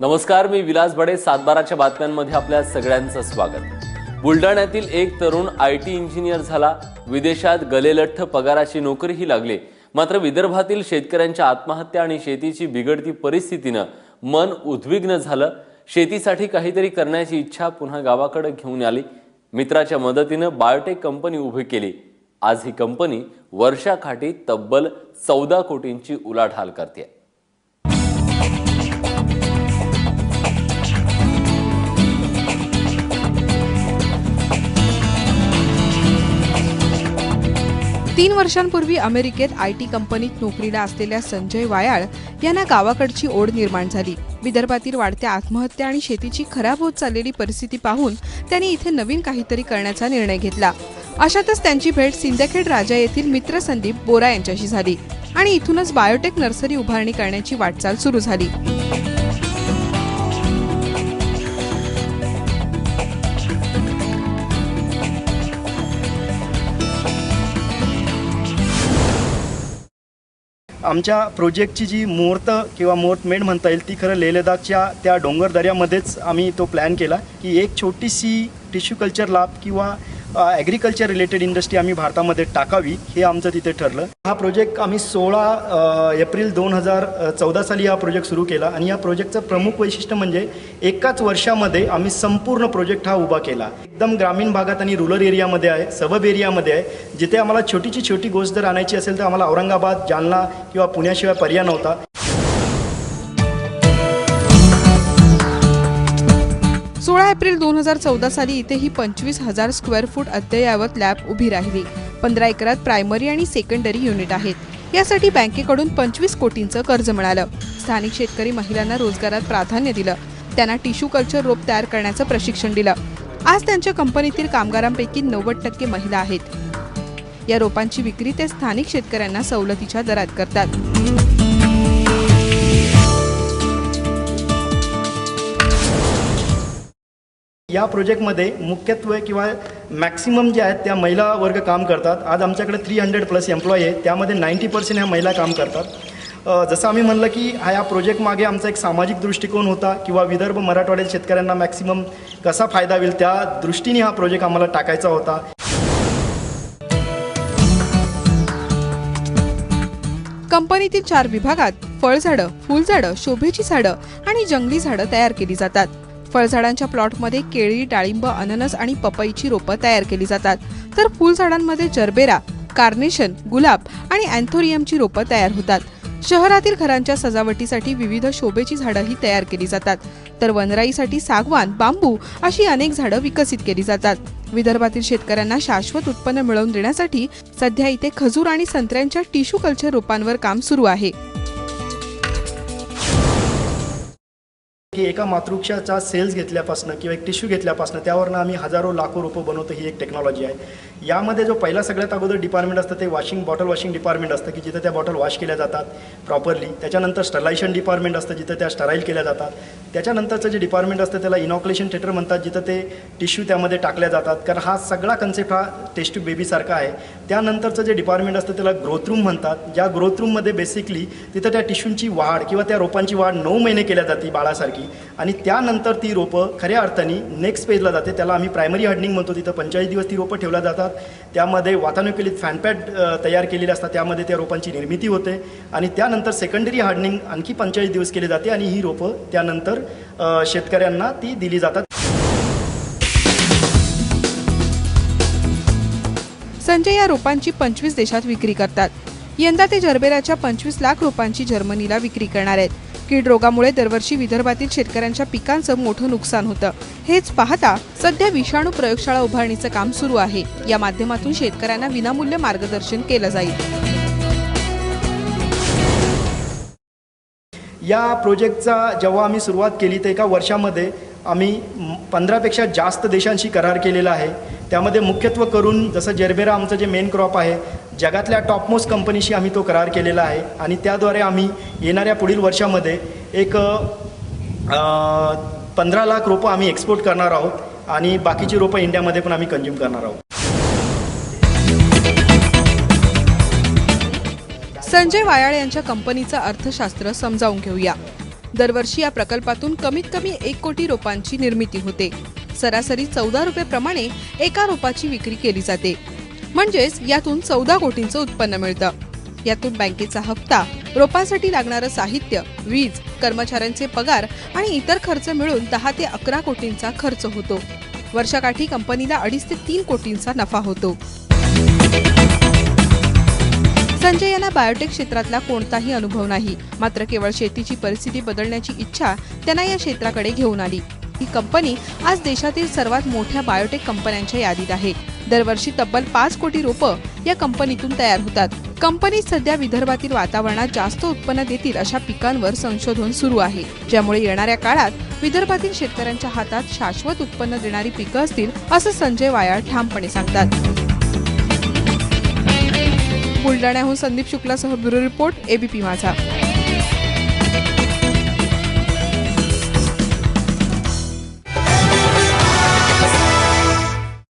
नमस्कार मी विलास बडे. सातबाराच्या बातम्यांमध्ये आपल्या सगळ्यांचं स्वागत. बुलढाण्यातील एक तरुण आय टी इंजिनियर झाला. विदेशात गलेलठ्ठ पगाराची नोकरीही लागली. मात्र विदर्भातील शेतकऱ्यांच्या आत्महत्या आणि शेतीची बिघडती परिस्थितीनं मन उद्विग्न झालं. शेतीसाठी काहीतरी करण्याची इच्छा पुन्हा गावाकडे घेऊन आली. मित्राच्या मदतीनं बायोटेक कंपनी उभी केली. आज ही कंपनी वर्षाकाठी तब्बल चौदा कोटींची उलाढाल करते तीन वर्षांपूर्वी अमेरिकेत आय टी कंपनीत नोकरीला असलेल्या संजय वायाळ यांना गावाकडची ओढ निर्माण झाली. विदर्भातील वाढत्या आत्महत्या आणि शेतीची खराब होत चाललेली परिस्थिती पाहून त्यांनी इथे नवीन काहीतरी करण्याचा निर्णय घेतला. अशातच त्यांची भेट सिंदखेड राजा येथील मित्र संदीप बोरा यांच्याशी झाली आणि इथूनच बायोटेक नर्सरी उभारणी करण्याची वाटचाल सुरू झाली. आमच्या प्रोजेक्टची जी मुहूर्त किंवा मुहूर्तमेढ म्हणता येईल ती खरं लेह लडाखच्या त्या डोंगर दऱ्यामध्येच आम्ही तो प्लॅन केला की एक छोटीशी टिश्यू कल्चर लाभ किंवा ॲग्रिकल्चर रिलेटेड इंडस्ट्री आम्ही भारतामध्ये टाकावी हे आमचं तिथे ठरलं. हा प्रोजेक्ट आम्ही सोळा एप्रिल दोन हजार चौदा साली हा प्रोजेक्ट सुरू केला आणि या प्रोजेक्टचं प्रमुख वैशिष्ट्य म्हणजे एकाच वर्षामध्ये आम्ही संपूर्ण प्रोजेक्ट हा उभा केला. एकदम ग्रामीण भागात आणि रुरल एरियामध्ये आहे सबब एरियामध्ये आहे. जिथे आम्हाला छोटीची छोटी गोष्ट जर आणायची असेल तर आम्हाला औरंगाबाद जालना किंवा पुण्याशिवाय पर्याय नव्हता. सोळा एप्रिल दोन हजार चौदा साली इथे ही पंचवीस हजार स्क्वेअर फूट अद्ययावत लॅब उभी राहिली. पंधरा एकरात प्रायमरी आणि सेकंडरी युनिट आहेत. यासाठी बँकेकडून पंचवीस कोटींचं कर्ज मिळालं. स्थानिक शेतकरी महिलांना रोजगारात प्राधान्य दिलं. त्यांना टिश्यू कल्चर रोप तयार करण्याचं प्रशिक्षण दिलं. आज त्यांच्या कंपनीतील कामगारांपैकी नव्वद टक्के महिला आहेत. या रोपांची विक्री ते स्थानिक शेतकऱ्यांना सवलतीच्या दरात करतात. या प्रोजेक्टमध्ये मुख्यत्वे किंवा मॅक्सिमम जे आहेत त्या महिला वर्ग काम करतात. आज आमच्याकडे थ्री हंड्रेड प्लस एम्प्लॉई आहेत. त्यामध्ये नाईंटी पर्सेंट ह्या महिला काम करतात. जसं आम्ही म्हणलं की हा या प्रोजेक्टमागे आमचा एक सामाजिक दृष्टिकोन होता किंवा विदर्भ मराठवाड्यातील शेतकऱ्यांना मॅक्सिमम कसा फायदा होईल त्या दृष्टीने हा प्रोजेक्ट आम्हाला टाकायचा होता. कंपनीतील चार विभागात फळझाडं फुलझाडं शोभेची झाडं आणि जंगली झाडं तयार केली जातात. फळझाडांच्या प्लॉटमध्ये केळी डाळिंब अननस आणि पपईची रोपं तयार केली जातात. तर फुलझाडांमध्ये जरबेरा कार्नेशन गुलाब आणि अँथोरियमची रोपं तयार होतात. शहरातील घरांच्या सजावटीसाठी विविध शोभेची झाडंही तयार केली जातात. तर वनराईसाठी सागवान बांबू अशी अनेक झाडं विकसित केली जातात. विदर्भातील शेतकऱ्यांना शाश्वत उत्पन्न मिळवून देण्यासाठी सध्या इथे खजूर आणि संत्र्यांच्या टिश्यू कल्चर रोपांवर काम सुरू आहे. की एका मातृक्षाचा सेल्स घेतल्यापासून किंवा एक टिश्यू घेतल्यापासून त्यावरनं आम्ही हजारो लाखो रुपये बनवतो ही एक टेक्नॉलॉजी आहे. यामध्ये जो पहिला सगळ्यात अगोदर डिपार्टमेंट असतं ते वॉशिंग बॉटल वॉशिंग डिपार्टमेंट असतं की जिथं त्या बॉटल वॉश केल्या जातात प्रॉपरली त्याच्यानंतर स्टरलायझेशन डिपार्टमेंट असतं जिथं त्या स्टराईल केल्या जातात. त्याच्यानंतरचं जे डिपार्टमेंट असतं त्याला इनॉक्युलेशन थिएटर म्हणतात जिथं ते टिश्यू त्यामध्ये टाकल्या जातात. कारण हा सगळा कन्सेप्ट हा टेस्ट बेबीसारखा आहे. त्यानंतरचं जे डिपार्टमेंट असतं त्याला ग्रोथ रूम म्हणतात. ज्या ग्रोथ रूममध्ये बेसिकली तिथं त्या टिश्यूंची वाढ किंवा त्या रोपांची वाढ नऊ महिने केल्या जाते बाळासारखी. आणि त्यानंतर ती रोपं खऱ्या अर्थाने नेक्स्ट पेजला जाते. त्याला आम्ही प्रायमरी हार्डनिंग म्हणतो. तिथं पंचेचाळीस दिवस ती रोपं ठेवल्या जातात. त्यामध्ये वातानुकूलित फॅनपॅड तयार केलेले असतात. त्यामध्ये त्या रोपांची निर्मिती होते. आणि त्यानंतर सेकंडरी हार्डनिंग आणखी पंचेचाळीस दिवस केली जाते आणि ही रोपं त्यानंतर शेतकऱ्यांना ती दिली जातात. संजय या रोपांची पंचवीस देशात विक्री करतात. यंदा ते जरबेराच्या पंचवीस लाख रोपांची जर्मनीला विक्री करणार आहेत. कीड रोगामुळे दरवर्षी विदर्भातील शेतकऱ्यांच्या पिकांचं मोठं नुकसान होतं. हेच पाहता सध्या विषाणू प्रयोगशाळा उभारणीचं काम सुरू आहे. या माध्यमातून शेतकऱ्यांना विनामूल्य मार्गदर्शन केलं जाईल. या प्रोजेक्टचा जेव्हा आम्ही सुरुवात केली तर एका वर्षामध्ये आम्ही पंधरापेक्षा जास्त देशांशी करार केलेला आहे. त्यामध्ये मुख्यत्व करून जसं जरबेरा आमचं जे मेन क्रॉप आहे जगातल्या टॉपमोस्ट कंपनीशी आम्ही तो करार केलेला आहे. आणि त्याद्वारे आम्ही येणाऱ्या पुढील वर्षामध्ये एक पंधरा लाख रोपं आम्ही एक्सपोर्ट करणार आहोत. आणि बाकीची रोपं इंडियामध्ये पण आम्ही कंझ्युम करणार आहोत. संजय वायाळ यांच्या कंपनीचं अर्थशास्त्र समजावून घेऊया. दरवर्षी या प्रकल्पातून कमीत कमी एक कोटी रोपांची निर्मिती होते. सरासरी चौदा रुपये प्रमाणे एका रोपाची विक्री केली जाते. म्हणजेच यातून चौदा कोटींचं उत्पन्न मिळतं. यातून बँकेचा हप्ता रोपांसाठी लागणारं साहित्य वीज कर्मचाऱ्यांचे पगार आणि इतर खर्च मिळून दहा ते अकरा कोटींचा खर्च होतो. वर्षाकाठी कंपनीला अडीच ते तीन कोटींचा नफा होतो. संजय यांना बायोटेक क्षेत्रातला कोणताही अनुभव नाही. मात्र केवळ शेतीची परिस्थिती बदलण्याची इच्छा त्यांना या क्षेत्राकडे घेऊन आली. ही कंपनी आज देशातील सर्वात मोठ्या बायोटेक कंपन्यांच्या यादीत आहे. दरवर्षी तब्बल पाच कोटी रोपं या कंपनीतून तयार होतात. कंपनीत सध्या विदर्भातील वातावरणात जास्त उत्पन्न देतील अशा पिकांवर संशोधन सुरू आहे. ज्यामुळे येणाऱ्या काळात विदर्भातील शेतकऱ्यांच्या हातात शाश्वत उत्पन्न देणारी पिकं असतील असं संजय वायाळ ठामपणे सांगतात. बुलढाण्याहून संदीप शुक्लासह ब्युरो रिपोर्ट एबीपी माझा.